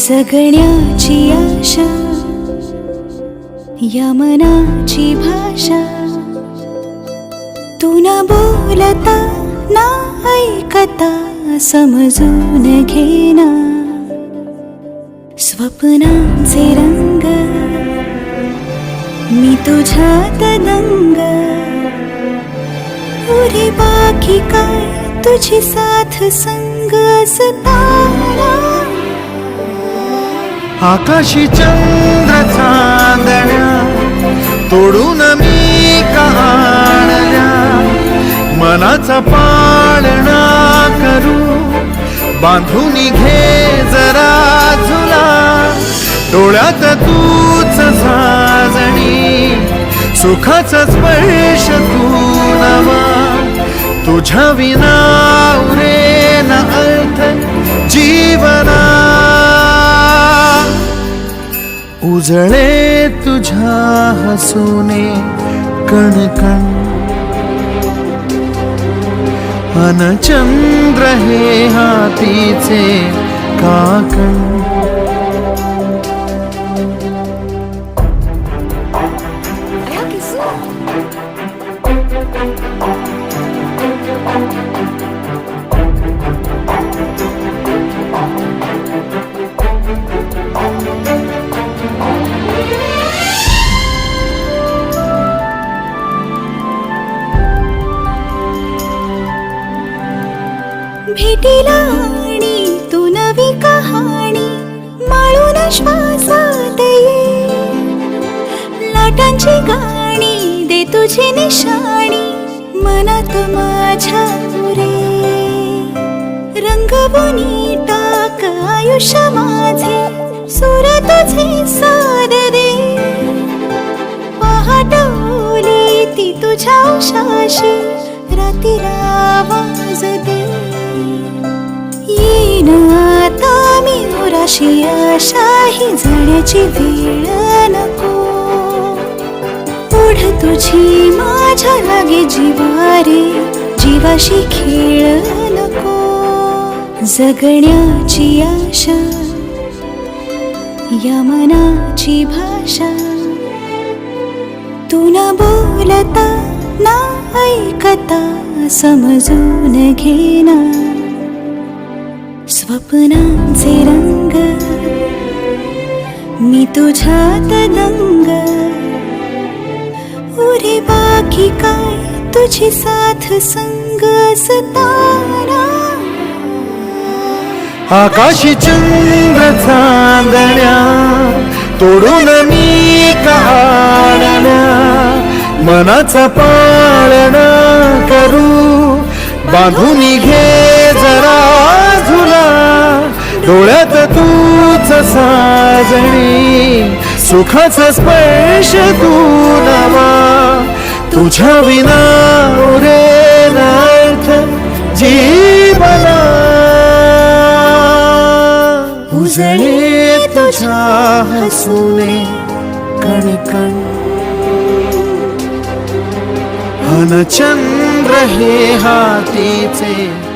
जगण्याची आशा या मनाची भाषा. तू न बोलता ना ऐकता समजून घेना स्वप्नांचे रंग मी तुझ्यात दंग. उरे बाकी काय तुझी साथ संग असताना आकाशी चंद्र चांदण्या तोडून मी कहाणल्या मनाचा पाळणा करू बांधून घे जरा झुला. डोळ्यात तूच साजणी सुखाचा स्पर्श तू नवा. तुझ्या विना उरे न अर्थ जीवना उजळे तुझ्या हसूने कण कण. अन हे हातीचे काकण. भेटीला आणि तू नवी कहाणी माळून श्वासात ये. लाटांची गाणी दे तुझी निशाणी मनात माझ्या रे रंगवणी टाक आयुष्य माझे सुर तुझे साद दे. पहाटवली ती तुझ्या उशाशी रातीला आवाज दे. अशी आशाही जाण्याची वेळ नको. पुढ तुझी माझ्या लागे जीवारे जीवाशी खेळ नको. जगण्याची आशा या मनाची भाषा. तू न बोलता ना ऐकता समजून घेना स्वप्नांचे रंग मी तुझ्यात दंग. उरे बाकी काय तुझी साथ संग सतारा आकाशी चंद्र चांदण्या तोडून मी कहाणल्या मनाचा पाळणा करू बांधून घे साजणी. सुखाचा स्पर्श तू नवा तुझ्या विना उरे नार्थ जीवना. उजळे तुझ्या हसूने कणकण कण. हे हातीचे